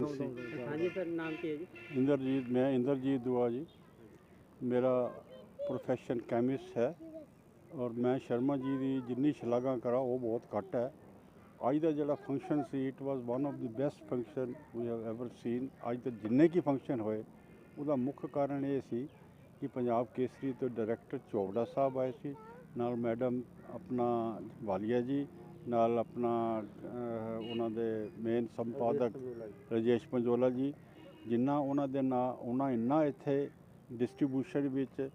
ਹਾਂਜੀ, ਸਰ, ਨਾਮ ਕੀ ਹੈ ਜੀ? ਇੰਦਰਜੀਤ, ਮੈਂ ਇੰਦਰਜੀਤ ਦੁਆ ਜੀ। ਮੇਰਾ ਪ੍ਰੋਫੈਸ਼ਨ ਕੈਮਿਸਟ ਹੈ ਔਰ ਮੈਂ ਸ਼ਰਮਾ ਜੀ ਦੀ ਜਿੰਨੀ ਸ਼ਲਾਘਾ ਕਰਾਂ, ਉਹ ਬਹੁਤ ਘੱਟ ਹੈ। ਅੱਜ ਦਾ ਜਿਹੜਾ function C it was one of the best function we have ever seen ਅੱਜ ਤੱਕ ਜਿੰਨੇ ਕੀ ਫੰਕਸ਼ਨ ਹੋਏ, ਉਹਦਾ ਮੁੱਖ ਕਾਰਨ ਇਹ ਸੀ ਕਿ ਪੰਜਾਬ ਕੇਸਰੀ ਤੋਂ ਡਾਇਰੈਕਟਰ ਚੋਪੜਾ ਸਾਹਿਬ ਆਏ ਸੀ। ਨਾਲ ਮੈਡਮ ਆਪਣਾ ਵਾਲੀਆ ਜੀ ਨਾਲ ਆਪਣਾ ਉਹਨਾਂ ਦੇ ਮੇਨ ਸੰਪਾਦਕ ਰਜੇਸ਼ ਪੰਜੋਲਾ ਜੀ ਜਿੰਨਾ ਉਹਨਾਂ ਦੇ ਨਾਲ ਉਹਨਾਂ ਇੰਨਾ ਇੱਥੇ ਡਿਸਟ੍ਰੀਬਿਊਸ਼ਨ ਵਿੱਚ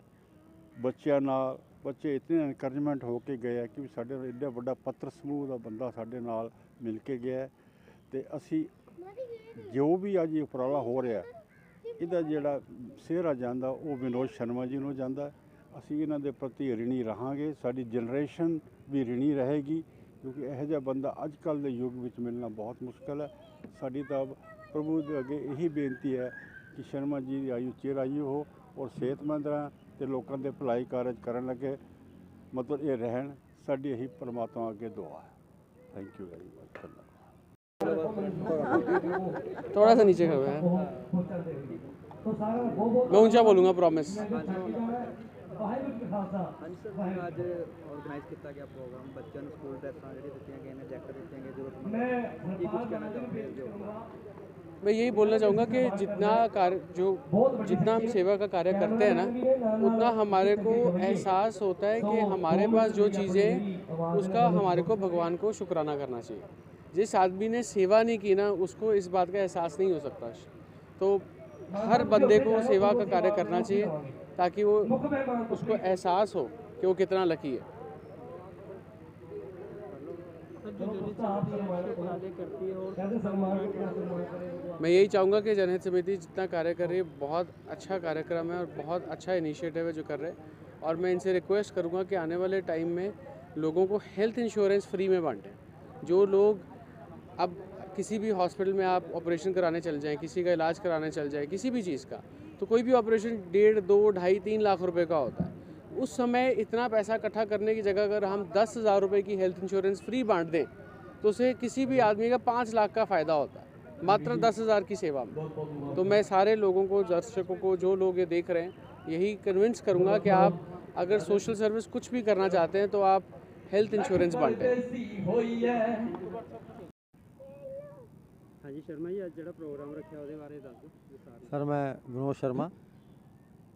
ਬੱਚਿਆਂ ਨਾਲ, ਬੱਚੇ ਇਤਨੇ ਐਨਕਰੇਜਮੈਂਟ ਹੋ ਕੇ ਗਏ ਆ ਕਿ ਵੀ ਸਾਡੇ ਨਾਲ ਇੱਡਾ ਵੱਡਾ ਪੱਤਰ ਸਮੂਹ ਦਾ ਬੰਦਾ ਸਾਡੇ ਨਾਲ ਮਿਲ ਕੇ ਗਿਆ ਹੈ। ਤੇ ਅਸੀਂ ਜੋ ਵੀ ਅੱਜ ਇਹ ਉਪਰਾਲਾ ਹੋ ਰਿਹਾ ਇਹਦਾ ਜਿਹੜਾ ਸਿਹਰਾ ਜਾਂਦਾ, ਉਹ ਵਿਨੋਦ ਸ਼ਰਮਾ ਜੀ ਨੂੰ ਜਾਂਦਾ ਅਸੀਂ ਇਹਨਾਂ ਦੇ ਪ੍ਰਤੀ ਰਿਣੀ ਰਹਾਂਗੇ, ਸਾਡੀ ਜਨਰੇਸ਼ਨ ਵੀ ਰਿਣੀ ਰਹੇਗੀ। ਕਿਉਂਕਿ ਇਹੋ ਜਿਹਾ ਬੰਦਾ ਅੱਜ ਕੱਲ੍ਹ ਦੇ ਯੁੱਗ ਵਿੱਚ ਮਿਲਣਾ ਬਹੁਤ ਮੁਸ਼ਕਲ ਹੈ ਸਾਡੀ ਤਾਂ ਪ੍ਰਭੂ ਦੇ ਅੱਗੇ ਇਹੀ ਬੇਨਤੀ ਹੈ ਕਿ ਸ਼ਰਮਾ ਜੀ ਦੀ ਆਯੂ ਚਿਰ ਆਯੂ ਹੋ ਔਰ ਸਿਹਤਮੰਦ ਰਹਿਣ ਤੇ ਲੋਕਾਂ ਦੇ ਭਲਾਈ ਕਾਰਜ ਕਰਨ ਲੱਗੇ ਮਤਲਬ ਇਹ ਰਹਿਣ ਸਾਡੀ ਇਹੀ ਪਰਮਾਤਮਾ ਅੱਗੇ ਦੁਆ ਹੈ ਥੈਂਕ ਯੂ ਵੈਰੀ ਮਚ ਧੰਨਵਾਦ थोड़ा सा नीचे खड़े हैं मैं ऊंचा बोलूंगा प्रॉमिस ਹਾਂਜੀ ਸਰ ਅੱਜ ਆਰਗੇਨਾਈਜ਼ ਕੀਤਾ ਗਿਆ ਪ੍ਰੋਗਰਾਮ ਬੱਚਿਆਂ ਨੂੰ ਸਕੂਲ ਡਰੈਸਾਂ ਜਿਹੜੀ ਦਿੱਤੀਆਂ ਗਈਆਂ ਨੇ ਜੈਕਟ ਦਿੱਤੀਆਂ ਗਈਆਂ ਜ਼ਰੂਰਤਮੰਦ ਕੀ ਕੁਝ ਕਹਿਣਾ ਚਾਹੁੰਦੇ ਹੋ ਇਸ ਦੇ ਉੱਪਰ मैं यही बोलना चाहूँगा कि जितना कार्य जो जितना हम सेवा का कार्य करते हैं ना उतना हमारे को एहसास होता है कि हमारे पास जो चीज़ें हैं उसका हमारे को भगवान को शुक्राना करना चाहिए जिस आदमी ने सेवा नहीं की ना उसको इस बात का एहसास नहीं हो सकता तो हर बंदे को सेवा का कार्य करना चाहिए, ताकि वो उसको एहसास हो कि वो कितना लकी है। मैं यही चाहूँगा कि जनहित समिति जितना कार्य कर रही है, बहुत अच्छा कार्यक्रम है और बहुत अच्छा इनिशिएटिव है जो कर रहे हैं। और मैं इनसे रिक्वेस्ट करूँगा कि आने वाले टाइम में लोगों को हेल्थ इंश्योरेंस फ्री में बांटें। जो लोग अब किसी भी हॉस्पिटल में आप ऑपरेशन कराने चल जाएँ, किसी का इलाज कराने चल जाएँ, किसी भी चीज़ का तो कोई भी ऑपरेशन डेढ़, दो, ढाई, तीन लाख रुपए का होता है। उस समय इतना पैसा इकट्ठा करने की जगह अगर हम दस हज़ार रुपये की हेल्थ इंश्योरेंस फ्री बांट दें तो उसे किसी भी आदमी का पाँच लाख का फ़ायदा होता है, मात्र दस हज़ार की सेवा में। तो मैं सारे लोगों को, दर्शकों को, जो लोग ये देख रहे हैं, यही कन्विंस करूँगा कि आप अगर सोशल सर्विस कुछ भी करना चाहते हैं तो आप हेल्थ इंश्योरेंस बांटें। ਹਾਂਜੀ ਸ਼ਰਮਾ ਜੀ ਅੱਜ ਜਿਹੜਾ ਪ੍ਰੋਗਰਾਮ ਰੱਖਿਆ ਉਹਦੇ ਬਾਰੇ ਦੱਸ ਦਿਓ ਵਿਸਥਾਰ ਨਾਲ। ਸਰ ਮੈਂ ਵਿਨੋਦ ਸ਼ਰਮਾ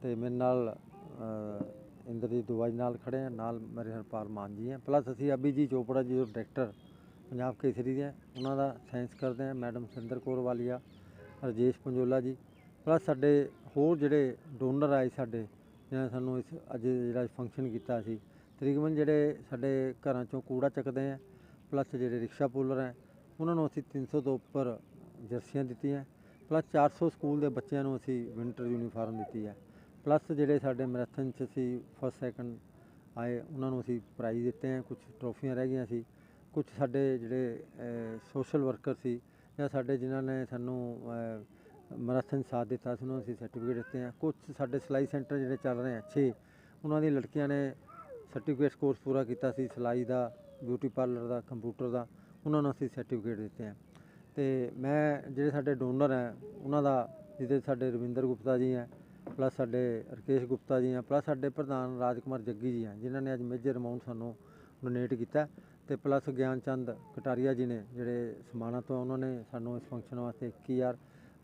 ਤੇ ਮੇਰੇ ਨਾਲ ਅ, ਇੰਦਰਜੀਤ ਦੁਆ ਨਾਲ ਖੜੇ ਆ ਨਾਲ ਮੇਰੇ ਹਰਪਾਲ ਮਾਨ ਜੀ ਹੈ ਪਲੱਸ ਅਸੀਂ ਅਭੀ ਜੀ ਚੋਪੜਾ ਜੀ ਜੋ ਡਾਇਰੈਕਟਰ ਪੰਜਾਬ ਕੇਸਰੀ ਦੇ ਹੈ ਉਹਨਾਂ ਦਾ ਸਾਇੰਸ ਕਰਦੇ ਆ ਮੈਡਮ ਸਿੰਦਰ ਕੌਰ ਵਾਲੀਆ ਰਜੇਸ਼ ਪੰਜੋਲਾ ਜੀ। ਪਲੱਸ ਸਾਡੇ ਹੋਰ ਜਿਹੜੇ ਡੋਨਰ ਆਏ ਸਾਡੇ ਜਿਹਨਾਂ ਨੇ ਸਾਨੂੰ ਇਸ ਅੱਜ ਜਿਹੜਾ ਫੰਕਸ਼ਨ ਕੀਤਾ ਸੀ। ਤਕਰੀਬਨ ਜਿਹੜੇ ਸਾਡੇ ਘਰਾਂ ਚੋਂ ਕੂੜਾ ਚੱਕਦੇ ਆ ਪਲੱਸ ਜਿਹੜੇ ਰਿਕਸ਼ਾ ਪੁੱਲਰ ਹੈ ਉਹਨਾਂ ਨੂੰ ਅਸੀਂ 300 ਤੋਂ ਉੱਪਰ ਜਰਸੀਆਂ ਦਿੱਤੀਆਂ। ਪਲੱਸ 400 ਸਕੂਲ ਦੇ ਬੱਚਿਆਂ ਨੂੰ ਅਸੀਂ ਵਿੰਟਰ ਯੂਨੀਫਾਰਮ ਦਿੱਤੀ ਹੈ ਪਲੱਸ ਜਿਹੜੇ ਸਾਡੇ ਮੈਰਾਥਨ 'ਚ ਅਸੀਂ ਫਸਟ ਸੈਕੰਡ ਆਏ, ਉਹਨਾਂ ਨੂੰ ਅਸੀਂ ਪ੍ਰਾਈਜ਼ ਦਿੱਤੇ ਆ। ਕੁਝ ਟਰੋਫੀਆਂ ਰਹਿ ਗਈਆਂ ਸੀ। ਕੁਝ ਸਾਡੇ ਜਿਹੜੇ ਸੋਸ਼ਲ ਵਰਕਰ ਸੀ ਜਾਂ ਸਾਡੇ ਜਿਨ੍ਹਾਂ ਨੇ ਸਾਨੂੰ ਮੈਰਾਥਨ ਸਾਥ ਦਿੱਤਾ ਸੀ, ਉਹਨਾਂ ਨੂੰ ਅਸੀਂ ਸਰਟੀਫਿਕੇਟ ਦਿੱਤੇ ਆ। ਕੁਝ ਸਾਡੇ ਸਿਲਾਈ ਸੈਂਟਰ ਜਿਹੜੇ ਚੱਲ ਰਹੇ ਆ 6 ਉਹਨਾਂ ਦੀ ਲੜਕੀਆਂ ਨੇ ਸਰਟੀਫਿਕੇਟ ਕੋਰਸ ਪੂਰਾ ਕੀਤਾ ਸੀ, ਸਿਲਾਈ ਦਾ ਬਿਊਟੀ ਪਾਰਲਰ ਦਾ ਕੰਪਿਊਟਰ ਦਾ। ਉਹਨਾਂ ਨੂੰ ਅਸੀਂ ਸਰਟੀਫਿਕੇਟ ਦਿੱਤੇ ਆ। ਤੇ ਮੈਂ ਜਿਹੜੇ ਸਾਡੇ ਡੋਨਰ ਹੈ, ਉਹਨਾਂ ਦਾ, ਜਿਹਦੇ ਸਾਡੇ ਰਵਿੰਦਰ ਗੁਪਤਾ ਜੀ ਹੈ ਪਲੱਸ ਸਾਡੇ ਰਕੇਸ਼ ਗੁਪਤਾ ਜੀ ਹੈ ਪਲੱਸ ਸਾਡੇ ਪ੍ਰਧਾਨ ਰਾਜਕੁਮਾਰ ਜੱਗੀ ਜੀ ਹੈ, ਜਿਨ੍ਹਾਂ ਨੇ ਅੱਜ ਮੇਜਰ ਅਮਾਉਂਟ ਸਾਨੂੰ ਡੋਨੇਟ ਕੀਤਾ ਤੇ ਪਲੱਸ ਗਿਆਨ ਚੰਦ ਕਟਾਰੀਆ ਜੀ ਨੇ ਜਿਹੜੇ ਸਮਾਣਾ ਤੋਂ ਉਹਨਾਂ ਨੇ ਸਾਨੂੰ ਇਸ ਫੰਕਸ਼ਨ ਵਾਸਤੇ 21000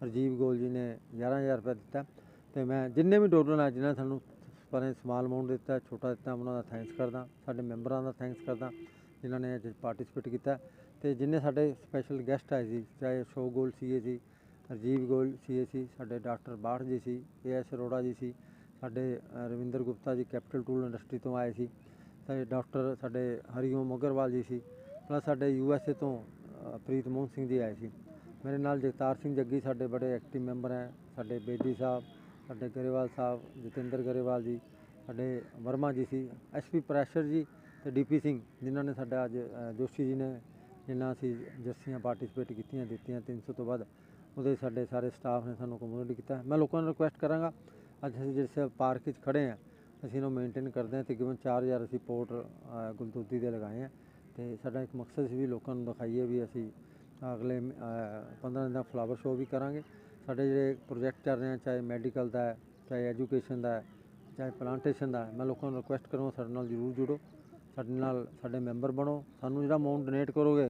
ਰਜੀਵ ਗੋਲ ਜੀ ਨੇ 11000 ਰੁਪਏ ਦਿੱਤਾ ਤੇ ਮੈਂ ਜਿੰਨੇ ਵੀ ਡੋਨਰ ਆ, ਜਿਨ੍ਹਾਂ ਨੇ ਸਾਨੂੰ ਪਰ ਸਮਾਲ ਅਮਾਉਂਟ ਦਿੱਤਾ, ਛੋਟਾ ਦਿੱਤਾ ਉਹਨਾਂ ਦਾ ਥੈਂਕਸ ਕਰਦਾ, ਸਾਡੇ ਮੈਂਬਰਾਂ ਦਾ ਥੈਂਕਸ ਕਰਦਾ, ਜਿਨ੍ਹਾਂ ਨੇ ਅੱਜ ਪਾਰਟਿਸਿਪੇਟ ਕੀਤਾ। ਤੇ ਜਿੰਨੇ ਸਾਡੇ ਸਪੈਸ਼ਲ ਗੈਸਟ ਆਏ ਸੀ, ਚਾਹੇ ਅਸ਼ੋਕ ਗੋਲ ਸੀਏ ਸੀ ਰਜੀਵ ਗੋਲ ਸੀਏ ਸੀ ਸਾਡੇ ਡਾਕਟਰ ਬਾਠ ਜੀ ਸੀ ਏਐਸ ਅਰੋੜਾ ਜੀ ਸੀ, ਸਾਡੇ Ravinder Gupta ji capital tool industry ਤੋਂ ਆਏ ਸੀ ਸਾਡੇ ਡਾਕਟਰ ਸਾਡੇ ਹਰੀਓਮ ਅਗਰਵਾਲ ਜੀ ਸੀ ਪਲੱਸ ਸਾਡੇ ਯੂਐਸਏ ਤੋਂ ਪ੍ਰੀਤ ਮੋਹਨ ਸਿੰਘ ਜੀ ਆਏ ਸੀ। ਮੇਰੇ ਨਾਲ ਜਗਤਾਰ ਸਿੰਘ ਜੱਗੀ ਸਾਡੇ ਬੜੇ ਐਕਟਿਵ ਮੈਂਬਰ ਹੈ, ਸਾਡੇ ਬੇਦੀ ਸਾਹਿਬ, ਸਾਡੇ ਗਰੇਵਾਲ ਸਾਹਿਬ, ਜਤਿੰਦਰ ਗਰੇਵਾਲ ਜੀ, ਸਾਡੇ ਵਰਮਾ ਜੀ ਸੀ ਐਸਪੀ ਪ੍ਰੈਸ਼ਰ ਜੀ ਤੇ ਡੀਪੀ ਸਿੰਘ, ਜਿਨ੍ਹਾਂ ਨੇ ਸਾਡਾ ਅੱਜ ਜੋਸ਼ੀ ਜੀ ਨੇ ਜਿੰਨਾ ਅਸੀਂ ਜੱਸੀਆਂ ਪਾਰਟਿਸਿਪੇਟ ਕੀਤੀਆਂ, ਦਿੱਤੀਆਂ 300 ਤੋਂ ਵੱਧ, ਉਹਦੇ ਸਾਡੇ ਸਾਰੇ ਸਟਾਫ ਨੇ ਸਾਨੂੰ ਕਮਿਊਨਿਟ ਕੀਤਾ। ਮੈਂ ਲੋਕਾਂ ਨੂੰ ਰਿਕੁਐਸਟ ਕਰਾਂਗਾ, ਅੱਜ ਅਸੀਂ ਜਿਸ ਪਾਰਕ ਵਿੱਚ ਖੜੇ ਆ ਅਸੀਂ ਇਹਨੂੰ ਮੇਨਟੇਨ ਕਰਦੇ ਹਾਂ, ਤਕਰੀਬਨ 4000 ਅਸੀਂ ਪੋਰਟ ਗੁਲਦੂਦੀ ਦੇ ਲਗਾਏ ਆ ਤੇ ਸਾਡਾ ਇੱਕ ਮਕਸਦ ਸੀ ਵੀ ਲੋਕਾਂ ਨੂੰ ਦਿਖਾਈਏ ਵੀ ਅਸੀਂ ਅਗਲੇ 15 ਦਿਨ ਦਾ ਫਲਾਵਰ ਸ਼ੋਅ ਵੀ ਕਰਾਂਗੇ। ਸਾਡੇ ਜਿਹੜੇ ਪ੍ਰੋਜੈਕਟ ਚੱਲ ਰਹੇ ਆ, ਚਾਹੇ ਮੈਡੀਕਲ ਦਾ ਹੈ, ਚਾਹੇ ਐਜੂਕੇਸ਼ਨ ਦਾ ਹੈ, ਚਾਹੇ ਪਲਾਂਟੇਸ਼ਨ ਦਾ ਮੈਂ ਲੋਕਾਂ ਨੂੰ ਰਿਕੁਐਸਟ ਕਰੂੰਗਾ ਸਾਡੇ ਨਾਲ ਜ਼ਰੂਰ ਜੁੜੋ, ਸਾਡੇ ਨਾਲ ਸਾਡੇ ਮੈਂਬਰ ਬਣੋ। ਸਾਨੂੰ ਜਿਹੜਾ ਅਮਾਉਂਟ ਡੋਨੇਟ ਕਰੋਗੇ